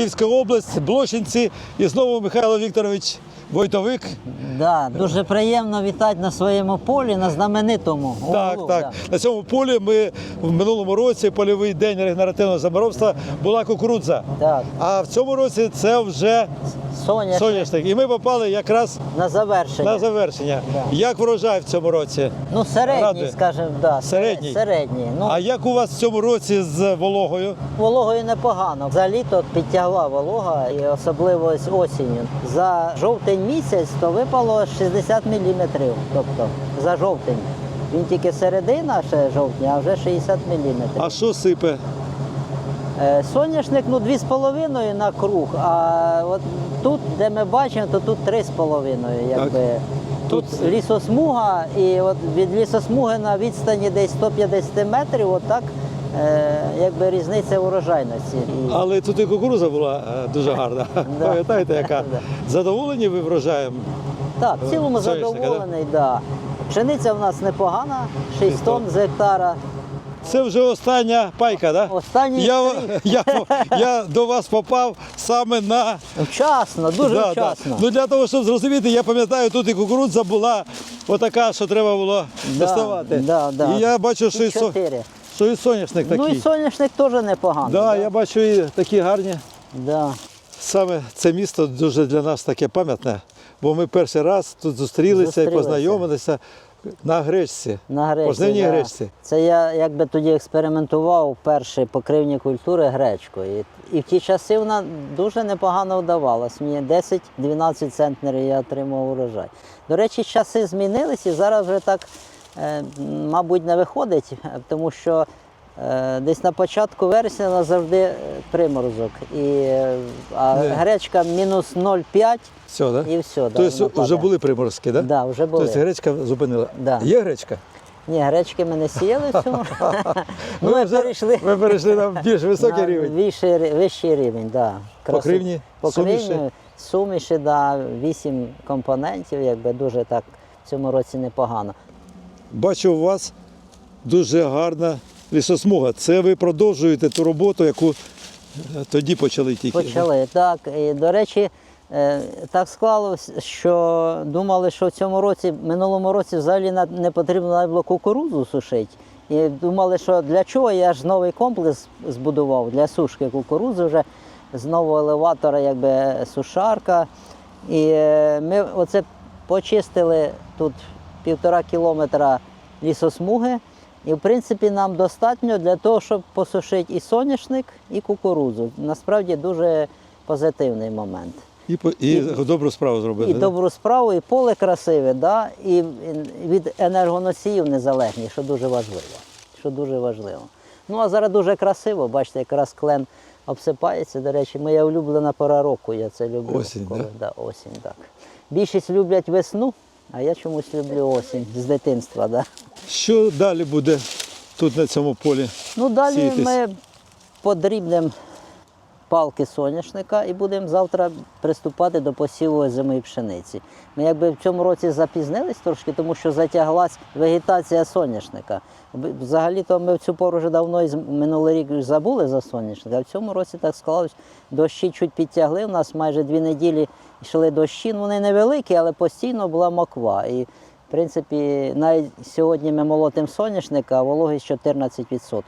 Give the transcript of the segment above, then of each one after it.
Київська область, Блочинці. І знову Михайло Вікторович Войтовик. Да, дуже приємно вітати на своєму полі, на знаменитому. Так, Орлу, так. да. На цьому полі ми в минулому році польовий день регенеративного заморовства була кукурудза. Так, А в цьому році це вже Соня соняшник. І ми попали якраз на завершення. на завершення. Да. Як врожай в цьому році? Ну, середній, скажімо, да, Середній? середній. Ну, А як у вас в цьому році з вологою? Вологою непогано. За літо підтягла волога, і особливо ось осінню. За жовтень місяць то випало 60 мм. Тобто за жовтень. Він тільки середина ще жовтня, а вже 60 мм. А що сипе? Е, Соняшник ну 2,5 на круг, а от тут, де ми бачимо, то тут 3,5. Якби. Тут Тут- лісосмуга, і от від лісосмуги на відстані десь 150 метрів, отак якби різниця урожайності. Але тут і кукурудза була е, дуже гарна. Пам'ятаєте, яка? Задоволені ви врожаєм? Так, в цілому задоволений, да? Пшениця в нас непогана, 6 тонн з гектара. Це вже остання пайка, так? Да? Останній Я, я, я до вас попав саме на Вчасно, дуже Да, да. вчасно. Ну для того, щоб зрозуміти, я пам'ятаю, тут і кукурудза була отака, що треба було доставати. да, да. І я бачу, що і, І со... чотири. Що і соняшник такий. Ну і соняшник теж непоганий. да, я бачу і такі гарні. Да. Саме це місто дуже для нас таке пам'ятне, бо ми перший раз тут зустрілися, Зустрілися. і познайомилися на гречці. На гречці, да. гречці. Це я якби тоді експериментував перші покривні культури гречкою. І, і в ті часи вона дуже непогано вдавалась. Мені 10-12 центнерів я отримав урожай. До речі, часи змінилися і зараз вже так, мабуть, не виходить, е, тому що е, десь на початку вересня у нас завжди е, приморозок. І, е, а Не. гречка мінус 0,5 Все, да? і все. Тобто вона вже були приморозки, так? Да, вже були. Тобто гречка зупинила. Да. Є гречка? Ні, гречки ми не сіяли в цьому. ну, ми вже- перейшли Ви перейшли на більш високий на рівень. Вищий, вищий рівень, да. Краси- Покривні, Покривні, суміші? суміші, да, вісім компонентів, якби дуже так в цьому році непогано. Бачу, у вас дуже гарна лісосмуга. Це ви продовжуєте ту роботу, яку е, тоді почали тільки. Почали. Так, і, до речі, е, так склалось, що думали, що в цьому році, минулому році взагалі не потрібно навіть кукурудзу сушити. І думали, що для чого я ж новий комплекс збудував для сушки кукурудзи вже знову елеватора, якби сушарка. І е, ми оце почистили тут півтора кілометра лісосмуги. І в принципі нам достатньо для того, щоб посушити і соняшник, і кукурудзу. Насправді дуже позитивний момент. І, по- і, добру справу зробили. І да? добру справу, і поле красиве, да? і від енергоносіїв незалежні, що дуже важливо. Що дуже важливо. Ну а зараз дуже красиво, бачите, якраз клен обсипається. До речі, моя улюблена пора року. Я це люблю. Осінь, коли, да? Да, осінь, так. Більшість люблять весну, а я чомусь люблю осінь з дитинства. Да. Що далі буде тут на цьому полі? Ну далі Сіятись. ми подрібнемо палки соняшника і будемо завтра приступати до посіву озимої пшениці. Ми якби в цьому році запізнились трошки, тому що затяглась вегетація соняшника. Взагалі-то ми в цю пору вже давно минулий рік забули за соняшник, а в цьому році так склалось, дощі чуть підтягли. У нас майже дві неділі йшли дощі. Ну, Вони невеликі, але постійно була моква. І в принципі, навіть сьогодні ми молотимо соняшника, а вологість 14%.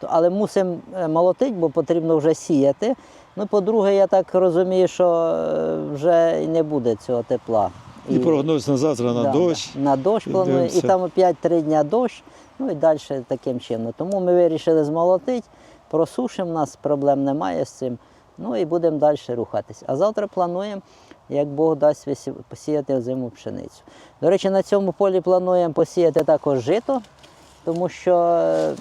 То- Але мусимо е, молотити, бо потрібно вже сіяти. Ну, по-друге, я так розумію, що е, вже і не буде цього тепла. І, прогноз на завтра на Да, дощ. да. На дощ І планує, і там опять три дня дощ, ну і далі таким чином. Тому ми вирішили змолотити, просушимо, нас проблем немає з цим. Ну і будемо далі рухатись. А завтра плануємо, як Бог дасть посіяти озиму пшеницю. До речі, на цьому полі плануємо посіяти також жито, тому що Е,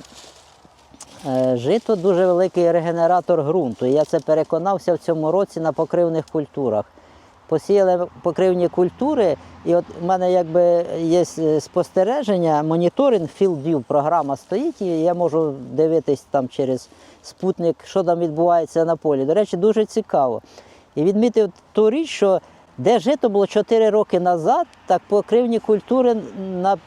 Жито дуже великий регенератор ґрунту. Я це переконався в цьому році на покривних культурах. Посіяли покривні культури, і от в мене якби є е, спостереження, моніторинг FieldView програма стоїть, і я можу дивитись там через спутник, що там відбувається на полі. До речі, дуже цікаво. І відмітив ту річ, що де жито було 4 роки назад, так покривні культури на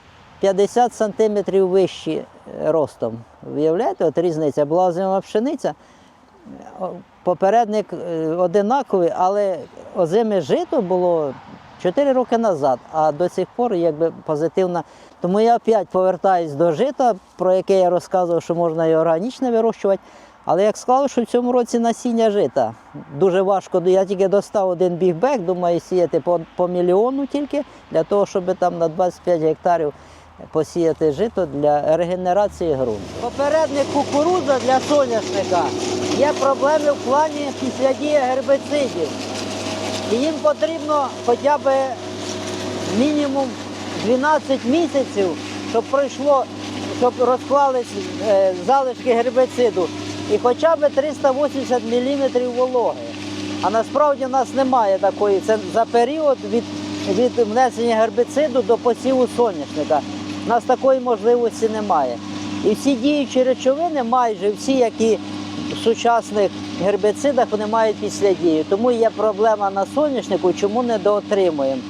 50 сантиметрів вищі е, ростом. Виявляєте, от різниця була озима пшениця. попередник е, одинаковий, але озиме жито було 4 роки назад, а до цих пор якби позитивна. Тому я опять повертаюсь до жита, про яке я розказував, що можна і органічне вирощувати. Але як сказав, що в цьому році насіння жита дуже важко. Я тільки достав один бігбек, думаю, сіяти по, по мільйону тільки для того, щоб там на 25 гектарів посіяти жито для регенерації ґрунту. Попередник кукурудза для соняшника є проблеми в плані післядії гербицидів. І їм потрібно хоча б мінімум 12 місяців, щоб пройшло, щоб розклались е, залишки гербициду. І хоча б 380 мм вологи. А насправді в нас немає такої. Це за період від, від внесення гербициду до посіву соняшника. У нас такої можливості немає. І всі діючі речовини, майже всі, які в сучасних гербицидах, вони мають післядію. Тому є проблема на соняшнику, чому не доотримуємо.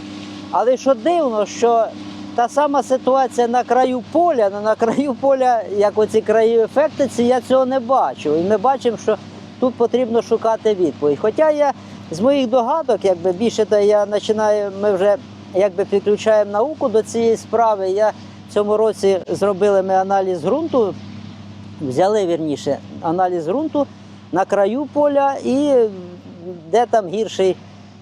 Але що дивно, що та сама ситуація на краю поля, ну, на краю поля, як оці краї ефекти, ці я цього не бачу. І ми бачимо, що тут потрібно шукати відповідь. Хоча я з моїх догадок, якби більше то я починаю, ми вже якби підключаємо науку до цієї справи. Я цьому році зробили ми аналіз ґрунту, взяли вірніше аналіз ґрунту на краю поля і де там гірший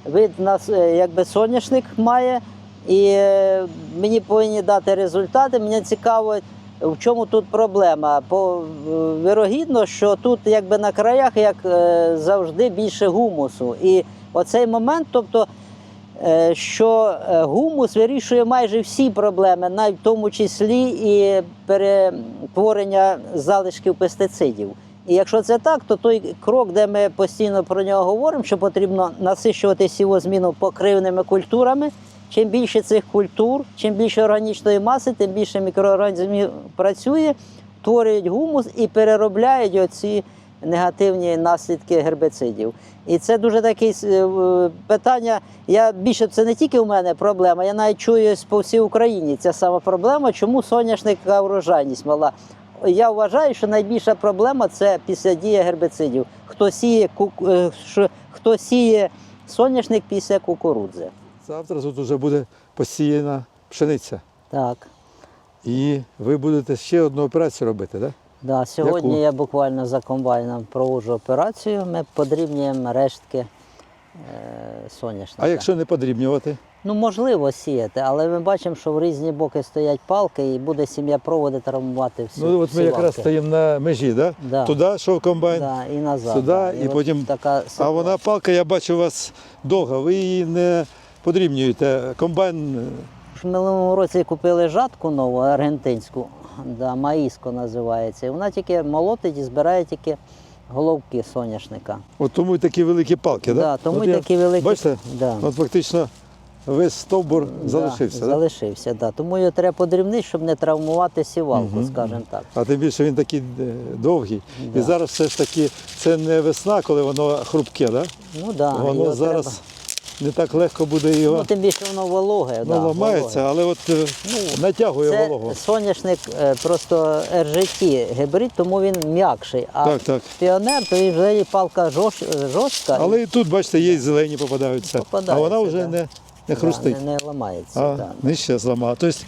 вид нас е, якби соняшник має. І е, мені повинні дати результати. Мені цікаво, в чому тут проблема. По, е, вирогідно, що тут якби на краях, як завжди, більше гумусу. І оцей момент, тобто, що е, гумус вирішує майже всі проблеми, навіть в тому числі і перетворення залишків пестицидів. І якщо це так, то той крок, де ми постійно про нього говоримо, що потрібно насищувати сівозміну покривними культурами. Чим більше цих культур, чим більше органічної маси, тим більше мікроорганізмів працює, творюють гумус і переробляють оці негативні наслідки гербицидів. І це дуже таке питання. Я більше це не тільки у мене проблема, я навіть чую по всій Україні. Ця сама проблема, чому соняшника врожайність мала. Я вважаю, що найбільша проблема це після дії гербицидів. Хто сіє, е, хто сіє соняшник після кукурудзи. Завтра тут вже буде посіяна пшениця. Так. І ви будете ще одну операцію робити, так? Да, сьогодні Яку? я буквально за комбайном проводжу операцію. Ми подрібнюємо рештки е, соняшника. А якщо не подрібнювати? Ну, можливо сіяти, але ми бачимо, що в різні боки стоять палки і буде сім'я проводи травмувати всі. Ну от всі ми якраз лавки. стоїмо на межі, да? Да. туди йшов комбайн, Да, і назад. сюди, да. і от потім- така а вона палка, я бачу у вас довга, ви її не подрібнюєте. Комбайн В минулому році купили жатку нову, аргентинську, да, маїско називається. І вона тільки молотить і збирає тільки головки соняшника. От тому і такі великі палки, Да, да? тому От і я- такі великі. Бачите, Да. от фактично весь стовбур залишився. Да, Да, залишився, да. Тому його треба подрібнити, щоб не травмувати сівалку, скажімо так. А тим більше він такий е, довгий. Да. І зараз все ж таки це не весна, коли воно хрупке, да? Ну да, воно його зараз треба- не так легко буде його Ну, тим більше воно вологе. ну, да, ламається, вологе. але от е, натягує Це вологу. соняшник е, просто RGT гібрид, тому він м'якший. А Так, так. піонер, то він вже палка жорст, жорстка. Але і тут, бачите, є зелені попадаються, Попадаються, а вона вже да. не, не да, хрустить. не, не ламається. А да. нижче зламала. Тобто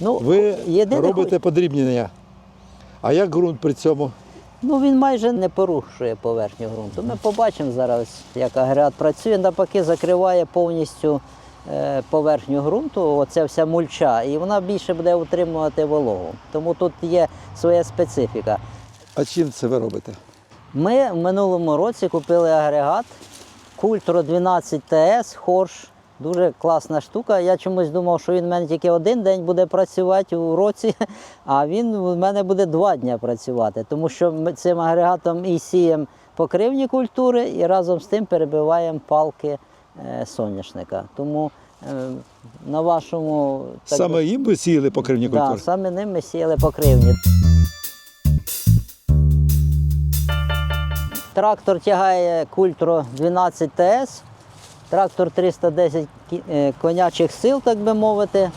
Ну, ви єдине, робите подрібнення. А як ґрунт при цьому? Ну він майже не порушує поверхню ґрунту. Ми побачимо зараз, як агрегат працює, навпаки, закриває повністю е, поверхню ґрунту, оця вся мульча, і вона більше буде утримувати вологу. Тому тут є своя специфіка. А чим це ви робите? Ми в минулому році купили агрегат Культро 12 ТС Хорш. Дуже класна штука. Я чомусь думав, що він в мене тільки один день буде працювати у році, а він у мене буде два дні працювати, тому що ми цим агрегатом і сіємо покривні культури, і разом з тим перебиваємо палки е, соняшника. Тому е, на вашому так Саме їм ви сіяли покривні Да, культури? саме ним ми сіяли покривні. Трактор тягає Культро 12 ТС. Трактор 310 е, конячих сил, так би мовити.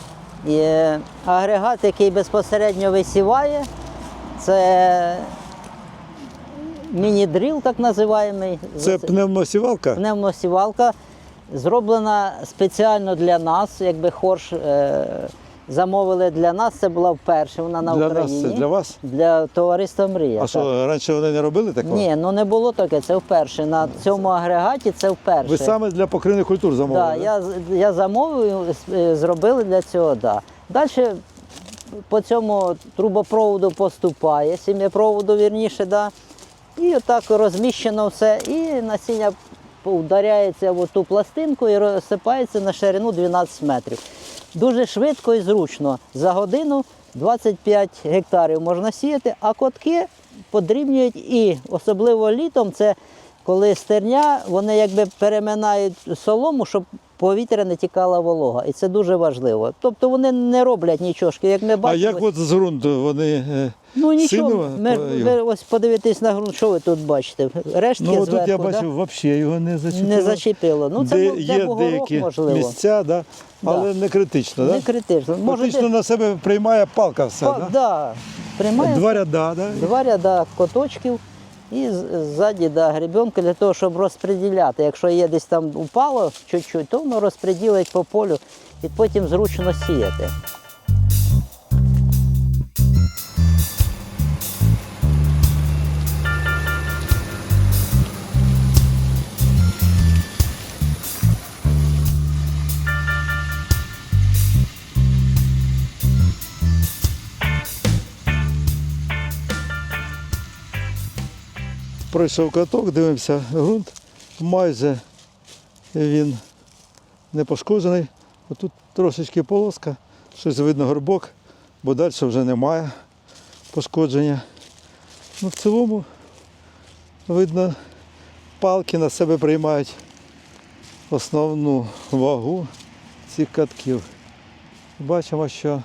І е, агрегат, який безпосередньо висіває, це міні-дріл, так називаємо. Це пневмосівалка? Пневмосівалка зроблена спеціально для нас, якби хорш е, замовили для нас. Це була вперше вона на Для нас Україні. це для вас? Для товариства Мрія. А так. що, раніше вони не робили такого? Ні, ну не було таке, це вперше. На цьому агрегаті це вперше. Ви саме для покривних культур замовили? я, з- я замовив, е, зробили для цього, да. Далі по цьому трубопроводу поступає, сім'єпроводу вірніше, да. І отак розміщено все, і насіння ударяється в ту пластинку і розсипається на ширину 12 метрів. Дуже швидко і зручно. За годину 25 гектарів можна сіяти, а котки подрібнюють і особливо літом це коли стерня, вони якби переминають солому, щоб повітря не тікала волога. І це дуже важливо. Тобто вони не роблять нічого. Як ми А як от з ґрунту вони. е, ну нічого. Ми, ви ось подивитесь на ґрунт, що ви тут бачите? Рештки Ну, зверху, тут я да? взагалі його не зачепило. не зачепило. Ну, це Де, є бугорок, деякі можливо. місця, да, але не критично. Не Да? критично. Може, Фактично де- на себе приймає палка все. Па- да? да, приймає Два ряда, да? два ряда коточків і ззаді да, гребенка для того, щоб розподіляти. Якщо є десь там упало чуть-чуть, то воно розподілить по полю і потім зручно сіяти. Пройшов каток, дивимося ґрунт. Майже він не пошкоджений. Отут трошечки полоска, щось видно горбок, бо далі вже немає пошкодження. Ну, в цілому видно, палки на себе приймають основну вагу цих катків. Бачимо, що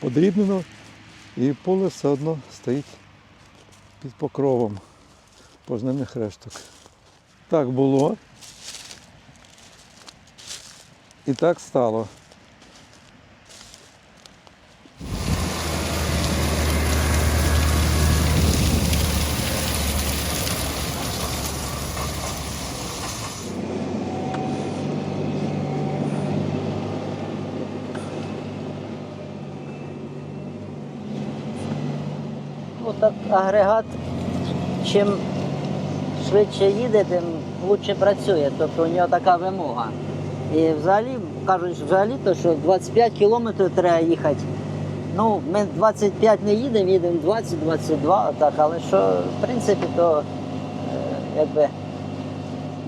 подрібнено і поле все одно стоїть під покровом пожнивних решток. Так було. І так стало. Отак агрегат, чим швидше їде, тим краще працює. Тобто у нього така вимога. І взагалі, кажуть, взагалі то, що 25 кілометрів треба їхати. Ну, ми 25 не їдемо, їдемо 20-22, отак, але що, в принципі, то е, якби.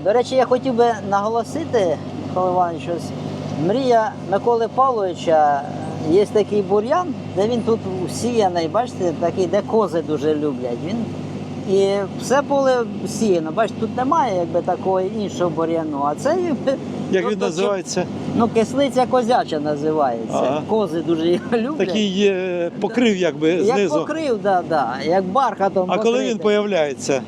До речі, я хотів би наголосити, Микола Іванович, мрія Миколи Павловича. Є такий бур'ян, де він тут сіяний, бачите, такий, де кози дуже люблять. Він і все поле сіяно. Бачите, тут немає якби такого іншого бур'яну. А це Як тобто, він називається? Ну, кислиця козяча називається. Ага. Кози дуже його люблять. Такий є покрив якби як знизу. покрив, да, да, як бархатом. А коли він появляється?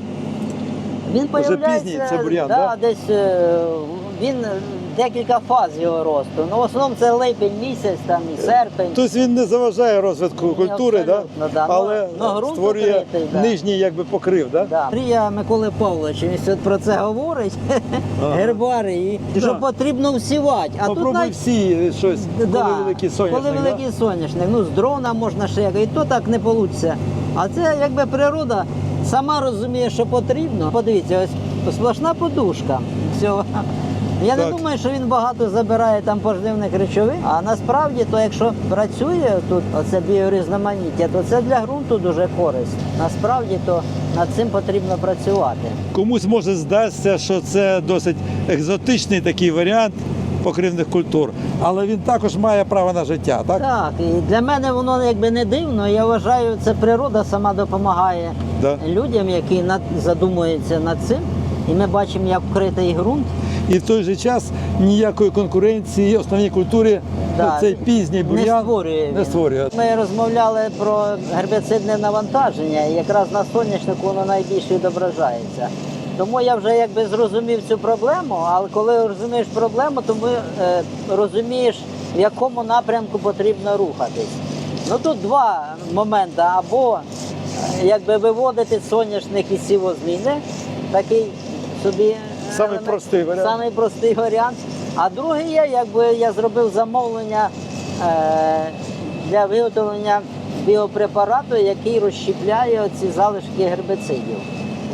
Він появляється, пізній це бур'ян, да, да? десь е, він декілька фаз його росту. Ну, в основному це липень місяць, там і серпень. Тобто він не заважає розвитку культури, да? да. Ну, але ну, ґрунт створює покритий, да. нижній якби покрив. Да? Да. Мрія Миколи Павловича, він про це говорить, Ага. гербари, Да. що потрібно всівати. А Попробуй навіть всі щось, Да, коли великий соняшник. Коли великий соняшник, ну з дрона можна ще якось, і то так не вийде. А це якби природа сама розуміє, що потрібно. Подивіться, ось сплошна подушка. Всього. Я Так. не думаю, що він багато забирає там поживних речовин, а насправді, то якщо працює тут оце біорізноманіття, то це для ґрунту дуже корисно. Насправді то над цим потрібно працювати. Комусь може здасться, що це досить екзотичний такий варіант покривних культур, але він також має право на життя, так? Так, і для мене воно якби не дивно. Я вважаю, це природа сама допомагає Да. людям, які задумуються над цим. І ми бачимо, як вкритий ґрунт. І в той же час ніякої конкуренції основній культурі Да, цей пізній не створює не створює. Ми розмовляли про гербіцидне навантаження, і якраз на соняшнику воно найбільше відображається. Тому я вже якби зрозумів цю проблему, але коли розумієш проблему, то ми, е, розумієш, в якому напрямку потрібно рухатись. Ну тут два моменти. Або якби виводити соняшник із сівозміни. Такий собі Самий простий варіант. Самий простий варіант. А другий є, якби я зробив замовлення е, для виготовлення біопрепарату, який розщепляє оці залишки гербицидів.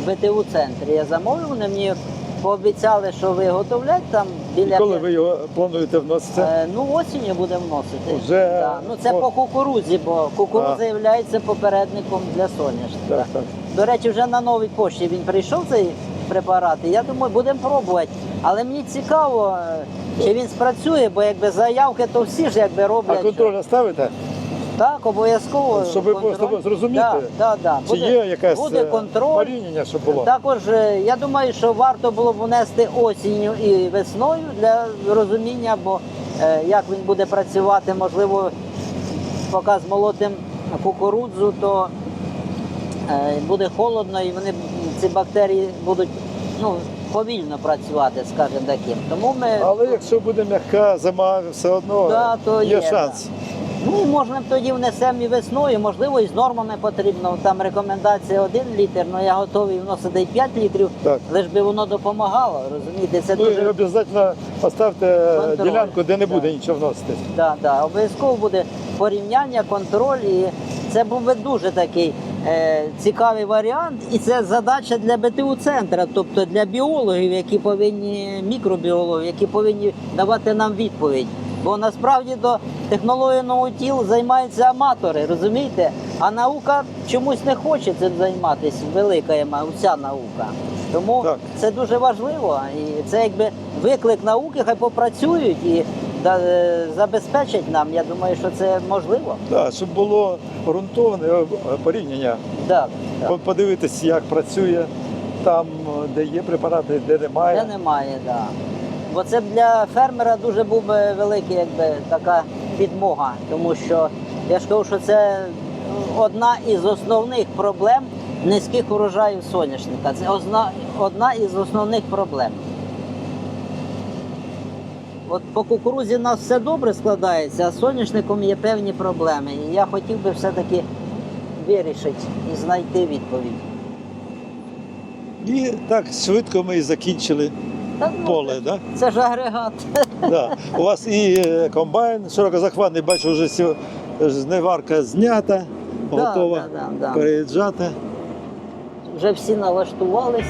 В БТУ центрі я замовив, вони мені пообіцяли, що виготовлять там біля Коли ви його плануєте вносити? Е, Ну, осінню будемо вносити. Вже, Да. Ну, це о. по кукурудзі, бо кукурудза є попередником для соняшника. Так, так. До речі, вже на новій пошті він прийшов цей препарат, і я думаю, будемо пробувати. Але мені цікаво, е, чи він спрацює, бо якби заявки, то всі ж якби А роблять. контроль ставите? Так, обов'язково. Щоб ви контроль. зрозуміти, Да, да, да. Чи Буде, є якесь буде е, контроль. порівняння, щоб було? Також е, я думаю, що варто було б внести осінню і весною для розуміння, бо е, як він буде працювати, можливо, поки змолотим кукурудзу, то е, буде холодно і вони ці бактерії будуть ну, повільно працювати, скажімо таким. Тому ми Але якщо буде м'яка зима, все одно Да, то є є, шанс. Ну, можна тоді внесемо і весною, можливо, і з нормами потрібно. Там рекомендація 1 літр, але я готовий вносити і 5 літрів, Так. лиш би воно допомагало, розумієте? Це Ну і дуже обов'язково поставте Контроль. ділянку, де не буде Да. нічого вносити. да, да, обов'язково буде порівняння, контроль. І це був би дуже такий е, цікавий варіант. І це задача для БТУ центра, тобто для біологів, які повинні мікробіологів, які повинні давати нам відповідь. Бо насправді до технології тіл займаються аматори, розумієте? А наука чомусь не хоче цим займатися, велика є вся наука. Тому Так. це дуже важливо. І це якби виклик науки, хай попрацюють і е, забезпечать нам. Я думаю, що це можливо. Так, щоб було ґрунтовне е, порівняння. Так, так. По- Подивитись, як працює там, де є препарати, де немає. Де немає, так. Да. Бо це для фермера дуже був би великий, якби така підмога. Тому що я ж кажу, що це одна із основних проблем низьких урожаїв соняшника. Це одна із основних проблем. От по кукурузі в нас все добре складається, а з соняшником є певні проблеми. І я хотів би все-таки вирішити і знайти відповідь. І так швидко ми і закінчили Та, ну, поле. Да? Це ж агрегат. Да. У вас і е, комбайн широкозахватний, бачу, вже сьо- зневарка знята, Да, готова да, да, да. переїжджати. Вже всі налаштувались.